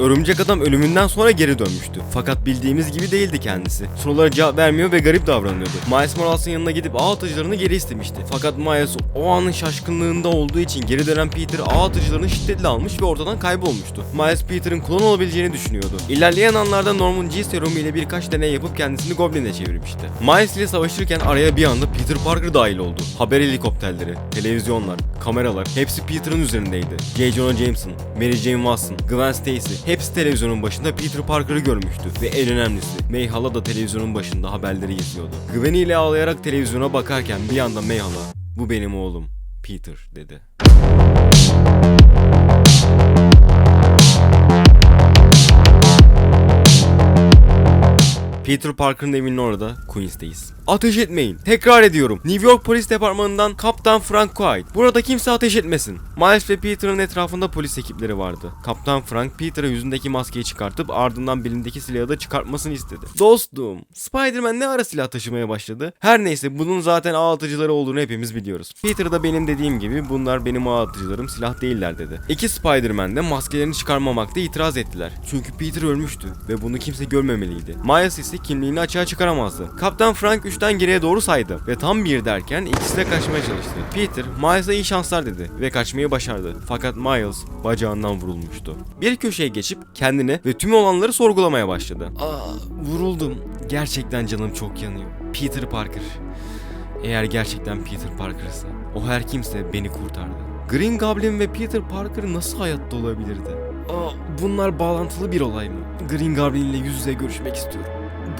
Örümcek adam ölümünden sonra geri dönmüştü. Fakat bildiğimiz gibi değildi kendisi. Sorulara cevap vermiyor ve garip davranıyordu. Miles Morales'ın yanına gidip ağ atıcılarını geri istemişti. Fakat Miles o anın şaşkınlığında olduğu için geri dönen Peter ağ atıcılarını şiddetle almış ve ortadan kaybolmuştu. Miles Peter'ın klon olabileceğini düşünüyordu. İlerleyen anlarda Norman G serumu ile birkaç deney yapıp kendisini Goblin'e çevirmişti. Miles ile savaşırken araya bir anda Peter Parker dahil oldu. Haber helikopterleri, televizyonlar, kameralar hepsi Peter'ın üzerindeydi. J. Jonah Jameson, Mary Jane Watson, Gwen Stacy hepsi televizyonun başında Peter Parker'ı görmüştü. Ve en önemlisi May Hala da televizyonun başında haberleri izliyordu. Gwen ile ağlayarak televizyona bakarken bir anda May Hala bu benim oğlum Peter dedi. Peter Parker'ın evinin orada, Queens'teyiz. Ateş etmeyin. Tekrar ediyorum. New York Polis Departmanı'ndan Kaptan Frank White. Burada kimse ateş etmesin. Miles ve Peter'ın etrafında polis ekipleri vardı. Kaptan Frank, Peter'a yüzündeki maskeyi çıkartıp ardından belindeki silahı da çıkartmasını istedi. Dostum, Spider-Man ne ara silah taşımaya başladı? Her neyse bunun zaten ağ atıcıları olduğunu hepimiz biliyoruz. Peter da benim dediğim gibi bunlar benim ağ atıcılarım silah değiller dedi. İki Spider-Man de maskelerini çıkarmamakta itiraz ettiler. Çünkü Peter ölmüştü ve bunu kimse görmemeliydi. Miles ise kimliğini açığa çıkaramazdı. Kaptan Frank 3'ten geriye doğru saydı ve tam bir derken ikisi de kaçmaya çalıştı. Peter, Miles'a iyi şanslar dedi ve kaçmayı başardı. Fakat Miles bacağından vurulmuştu. Bir köşeye geçip kendini ve tüm olanları sorgulamaya başladı. Aa, vuruldum. Gerçekten canım çok yanıyor. Peter Parker. Eğer gerçekten Peter Parker'sa, o her kimse beni kurtardı. Green Goblin ve Peter Parker nasıl hayatta olabilirdi? Aa, bunlar bağlantılı bir olay mı? Green Goblin ile yüz yüze görüşmek istiyorum.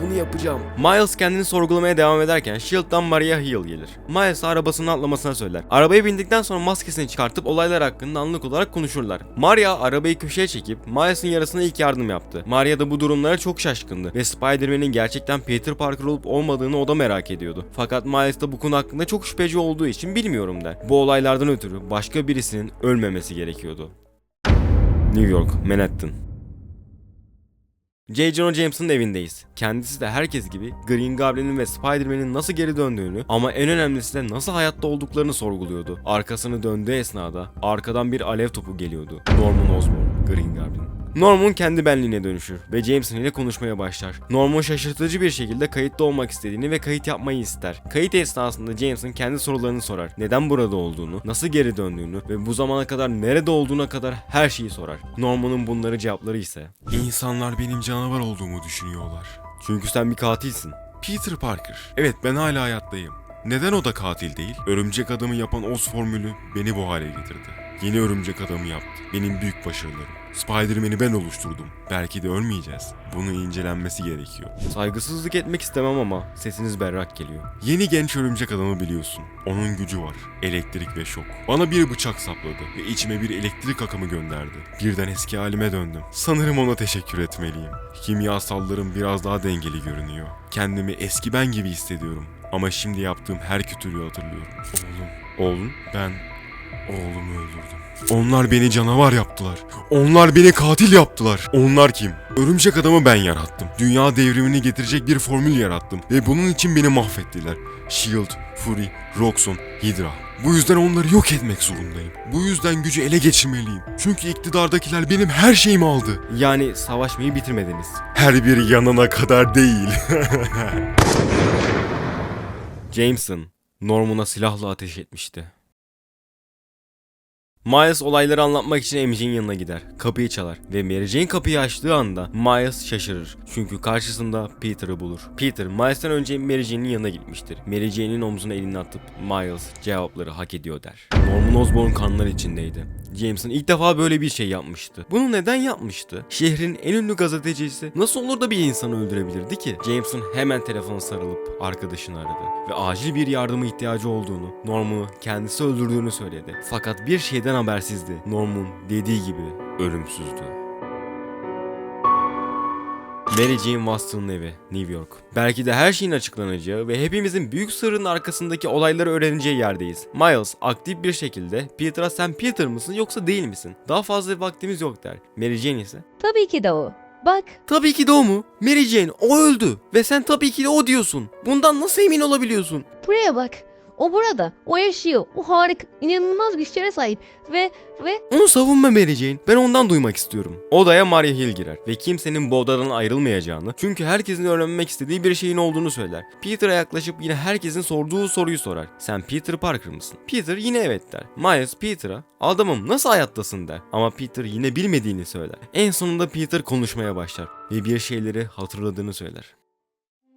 Bunu yapacağım. Miles kendini sorgulamaya devam ederken Shield'dan Maria Hill gelir. Miles arabasının atlamasına söyler. Arabaya bindikten sonra maskesini çıkartıp olaylar hakkında anlık olarak konuşurlar. Maria arabayı köşeye çekip Miles'ın yarasına ilk yardım yaptı. Maria da bu durumlara çok şaşkındı ve Spider-Man'in gerçekten Peter Parker olup olmadığını o da merak ediyordu. Fakat Miles da bu konu hakkında çok şüpheci olduğu için bilmiyorum der. Bu olaylardan ötürü başka birisinin ölmemesi gerekiyordu. New York, Manhattan. J. Jonah James'ın evindeyiz. Kendisi de herkes gibi Green Goblin'in ve Spider-Man'in nasıl geri döndüğünü ama en önemlisi de nasıl hayatta olduklarını sorguluyordu. Arkasını döndüğü esnada arkadan bir alev topu geliyordu. Norman Osborn, Green Goblin. Norman kendi benliğine dönüşür ve Jameson ile konuşmaya başlar. Norman şaşırtıcı bir şekilde kayıtta olmak istediğini ve kayıt yapmayı ister. Kayıt esnasında Jameson kendi sorularını sorar. Neden burada olduğunu, nasıl geri döndüğünü ve bu zamana kadar nerede olduğuna kadar her şeyi sorar. Norman'ın bunları cevapları ise İnsanlar benim canavar olduğumu düşünüyorlar. Çünkü sen bir katilsin. Peter Parker. Evet ben hala hayattayım. Neden o da katil değil? Örümcek adamı yapan Oz formülü beni bu hale getirdi. Yeni örümcek adamı yaptı. Benim büyük başarılarım. Spider-Man'i ben oluşturdum. Belki de ölmeyeceğiz. Bunun incelenmesi gerekiyor. Saygısızlık etmek istemem ama sesiniz berrak geliyor. Yeni genç örümcek adamı biliyorsun. Onun gücü var. Elektrik ve şok. Bana bir bıçak sapladı ve içime bir elektrik akımı gönderdi. Birden eski halime döndüm. Sanırım ona teşekkür etmeliyim. Kimyasallarım biraz daha dengeli görünüyor. Kendimi eski ben gibi hissediyorum. Ama şimdi yaptığım her kötülüğü hatırlıyorum. Oğlum, Oğlum, ben oğlumu öldürdüm. Onlar beni canavar yaptılar. Onlar beni katil yaptılar. Onlar kim? Örümcek adamı ben yarattım. Dünya devrimini getirecek bir formül yarattım. Ve bunun için beni mahvettiler. Shield, Fury, Roxxon, Hydra. Bu yüzden onları yok etmek zorundayım. Bu yüzden gücü ele geçirmeliyim. Çünkü iktidardakiler benim her şeyimi aldı. yani savaşmayı bitirmediniz. Her biri yanına kadar değil. Jameson, Norman'a silahla ateş etmişti. Miles olayları anlatmak için MJ'nin yanına gider. Kapıyı çalar ve Mary Jane kapıyı açtığı anda Miles şaşırır. Çünkü karşısında Peter'ı bulur. Peter, Miles'tan önce Mary Jane'in yanına gitmiştir. Mary Jane'in omzuna elini atıp Miles cevapları hak ediyor der. Norman Osborn kanlar içindeydi. Jameson ilk defa böyle bir şey yapmıştı. Bunu neden yapmıştı? Şehrin en ünlü gazetecisi nasıl olur da bir insanı öldürebilirdi ki? Jameson hemen telefona sarılıp arkadaşını aradı ve acil bir yardıma ihtiyacı olduğunu, Norman'ı kendisi öldürdüğünü söyledi. Fakat bir şeyden habersizdi. Norman dediği gibi ölümsüzdü. Mary Jane Watson'ın evi, New York. Belki de her şeyin açıklanacağı ve hepimizin büyük sırrın arkasındaki olayları öğreneceği yerdeyiz. Miles aktif bir şekilde Peter'a sen Peter mısın yoksa değil misin? Daha fazla vaktimiz yok der. Mary Jane ise Tabii ki de o. Bak, Tabii ki de o mu? Mary Jane o öldü ve sen tabii ki de o diyorsun. Bundan nasıl emin olabiliyorsun? buraya bak. O burada. O yaşıyor. O harika. inanılmaz güçlere sahip. Ve ve Onu savunma Mary Jane. Ben ondan duymak istiyorum. Odaya Maria Hill girer ve kimsenin bu odadan ayrılmayacağını çünkü herkesin öğrenmek istediği bir şeyin olduğunu söyler. Peter'a yaklaşıp yine herkesin sorduğu soruyu sorar. Sen Peter Parker mısın? Peter yine evet der. Miles Peter'a adamım nasıl hayattasın der. Ama Peter yine bilmediğini söyler. En sonunda Peter konuşmaya başlar ve bir şeyleri hatırladığını söyler.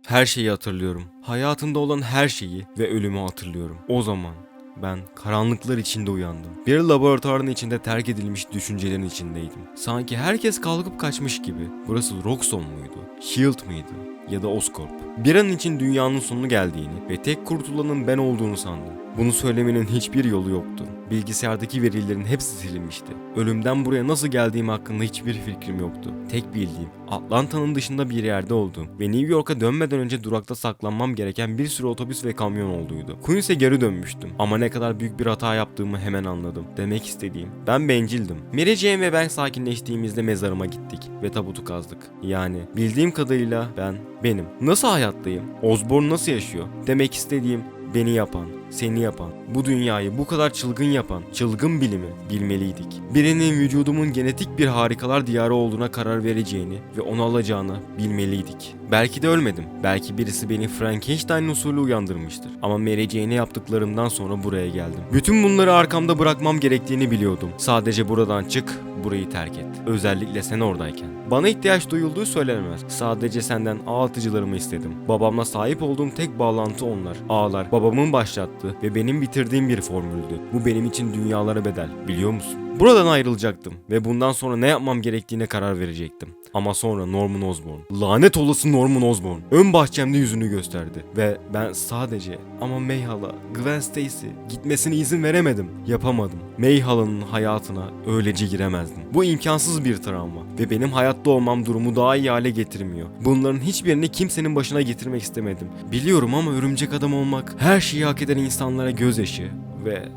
Her şeyi hatırlıyorum. Hayatımda olan her şeyi ve ölümü hatırlıyorum. O zaman ben karanlıklar içinde uyandım. Bir laboratuvarın içinde terk edilmiş düşüncelerin içindeydim. Sanki herkes kalkıp kaçmış gibi. Burası Roxxon muydu? Shield mıydı? Ya da Oscorp. Bir an için dünyanın sonu geldiğini ve tek kurtulanın ben olduğunu sandım. Bunu söylemenin hiçbir yolu yoktu. Bilgisayardaki verilerin hepsi silinmişti. Ölümden buraya nasıl geldiğim hakkında hiçbir fikrim yoktu. Tek bildiğim Atlanta'nın dışında bir yerde olduğum ve New York'a dönmeden önce durakta saklanmam gereken bir sürü otobüs ve kamyon olduğuydu. Queens'e geri dönmüştüm ama ne kadar büyük bir hata yaptığımı hemen anladım. Demek istediğim ben bencildim. Mary Jane ve ben sakinleştiğimizde mezarıma gittik ve tabutu kazdık. Yani bildiğim kadarıyla ben benim. Nasıl hayattayım? Osborn nasıl yaşıyor? Demek istediğim beni yapan, seni yapan, bu dünyayı bu kadar çılgın yapan, çılgın bilimi bilmeliydik. Birinin vücudumun genetik bir harikalar diyarı olduğuna karar vereceğini ve onu alacağını bilmeliydik. Belki de ölmedim. Belki birisi beni Frankenstein usulü uyandırmıştır. Ama Mary Jane'e yaptıklarımdan sonra buraya geldim. Bütün bunları arkamda bırakmam gerektiğini biliyordum. Sadece buradan çık, burayı terk et. Özellikle sen oradayken. Bana ihtiyaç duyulduğu söylenemez. Sadece senden ağ atıcılarımı istedim. Babamla sahip olduğum tek bağlantı onlar. Ağlar babamın başlattığı ve benim bitirdiğim bir formüldü. Bu benim için dünyalara bedel. Biliyor musun? Buradan ayrılacaktım ve bundan sonra ne yapmam gerektiğine karar verecektim. Ama sonra Norman Osborn, lanet olası Norman Osborn, ön bahçemde yüzünü gösterdi. Ve ben sadece ama Mayhal'a, Gwen Stacy gitmesine izin veremedim. Yapamadım. Mayhal'ın hayatına öylece giremezdim. Bu imkansız bir travma ve benim hayatta olmam durumu daha iyi hale getirmiyor. Bunların hiçbirini kimsenin başına getirmek istemedim. Biliyorum ama örümcek adam olmak her şeyi hak eden insanlara gözyaşı ve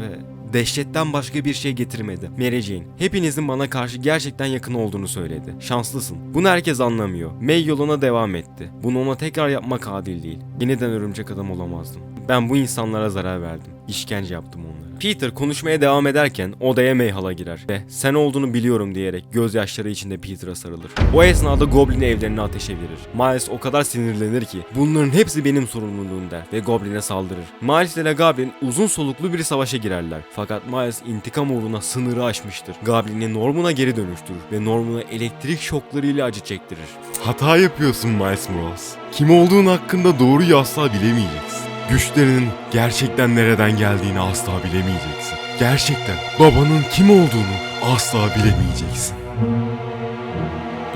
ve dehşetten başka bir şey getirmedi. Mary Jane, hepinizin bana karşı gerçekten yakın olduğunu söyledi. Şanslısın. Bunu herkes anlamıyor. May yoluna devam etti. Bunu ona tekrar yapmak adil değil. Yeniden örümcek adam olamazdım. Ben bu insanlara zarar verdim. İşkence yaptım onlara. Peter konuşmaya devam ederken odaya Mayhal'a girer ve sen olduğunu biliyorum diyerek gözyaşları içinde Peter'a sarılır. O esnada Goblin evlerini ateşe verir. Miles o kadar sinirlenir ki bunların hepsi benim sorumluluğum der ve Goblin'e saldırır. Miles ile Goblin uzun soluklu bir savaşa girerler. Fakat Miles intikam uğruna sınırı aşmıştır. Goblin'i Norman'a geri dönüştürür ve Norman'a elektrik şoklarıyla acı çektirir. Hata yapıyorsun Miles Morales. Kim olduğun hakkında doğruyu asla bilemeyeceksin. Güçlerinin gerçekten nereden geldiğini asla bilemeyeceksin. Gerçekten babanın kim olduğunu asla bilemeyeceksin.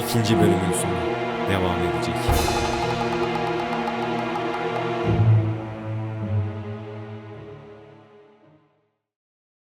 İkinci bölümün sonu devam edecek.